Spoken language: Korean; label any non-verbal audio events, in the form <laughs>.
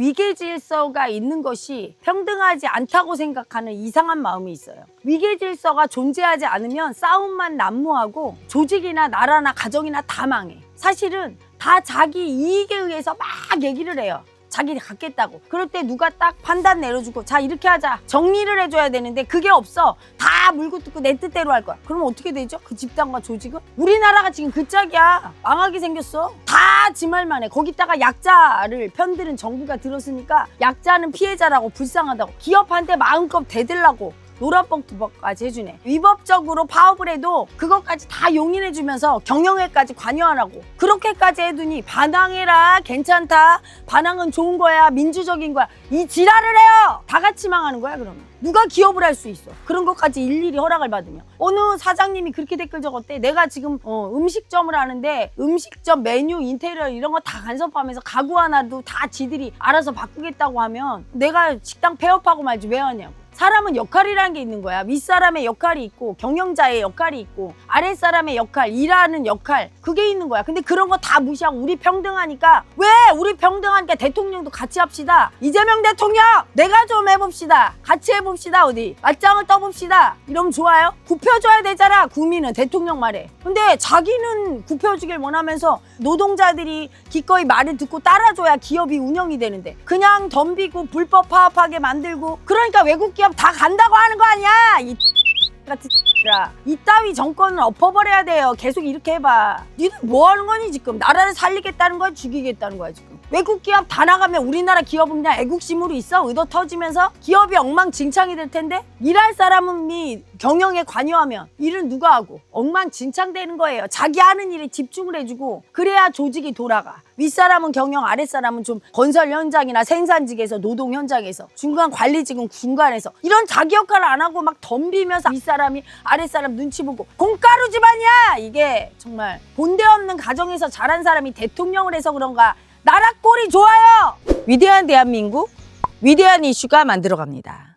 위계 질서가 있는 것이 평등하지 않다고 생각하는 이상한 마음이 있어요. 위계 질서가 존재하지 않으면 싸움만 난무하고 조직이나 나라나 가정이나 다 망해. 사실은 다 자기 이익에 의해서 막 얘기를 해요. 자기 갖겠다고. 그럴 때 누가 딱 판단 내려주고 자 이렇게 하자 정리를 해줘야 되는데 그게 없어. 다 물고 뜯고 내 뜻대로 할 거야. 그러면 어떻게 되죠? 그 집단과 조직은? 우리나라가 지금 그 짝이야. 망하게 생겼어. 다 지 말만 해. 거기다가 약자를 편드는 정부가 들었으니까 약자는 피해자라고 불쌍하다고 기업한테 마음껏 대들라고 노란봉 두번까지 해주네. 위법적으로 파업을 해도 그것까지 다 용인해주면서 경영에까지 관여하라고. 그렇게까지 해두니 반항해라. 괜찮다. 반항은 좋은 거야. 민주적인 거야. 이 지랄을 해요. 다 같이 망하는 거야 그러면. 누가 기업을 할 수 있어? 그런 것까지 일일이 허락을 받으면 어느 사장님이 그렇게 댓글 적었대. 내가 지금 어, 음식점을 하는데 음식점 메뉴 인테리어 이런 거 다 간섭하면서 가구 하나도 다 지들이 알아서 바꾸겠다고 하면 내가 식당 폐업하고 말지 왜 하냐고. 사람은 역할이라는 게 있는 거야. 윗사람의 역할이 있고 경영자의 역할이 있고 아랫사람의 역할, 일하는 역할 그게 있는 거야. 근데 그런 거 다 무시하고 우리 평등하니까 왜 우리 평등하니까 대통령도 같이 합시다. 이재명 대통령 내가 좀 해봅시다. 같이 해봅시다 어디 맞짱을 떠봅시다. 이러면 좋아요? 굽혀줘야 되잖아 국민은 대통령 말에. 근데 자기는 굽혀주길 원하면서 노동자들이 기꺼이 말을 듣고 따라줘야 기업이 운영이 되는데 그냥 덤비고 불법 파업하게 만들고 그러니까 외국 기업 다 간다고 하는 거 아니야? 이 <laughs> 같은 라 이따위 정권은 엎어버려야 돼요. 계속 이렇게 해봐. 니들 뭐 하는 거니 지금? 나라를 살리겠다는 거야 죽이겠다는 거야 지금 외국 기업 다 나가면 우리나라 기업은 그냥 애국심으로 있어? 의도 터지면서? 기업이 엉망진창이 될 텐데? 일할 사람이 경영에 관여하면 일은 누가 하고? 엉망진창 되는 거예요. 자기 하는 일에 집중을 해주고 그래야 조직이 돌아가. 윗사람은 경영 아랫사람은 좀 건설 현장이나 생산직에서 노동 현장에서 중간 관리직은 중간에서. 이런 자기 역할을 안 하고 막 덤비면서 윗사람이 아랫사람 눈치 보고 공가루 집안이야! 이게 정말 본데 없는 가정에서 자란 사람이 대통령을 해서 그런가 나라 꼴이 좋아요. 위대한 대한민국 위대한 이슈가 만들어갑니다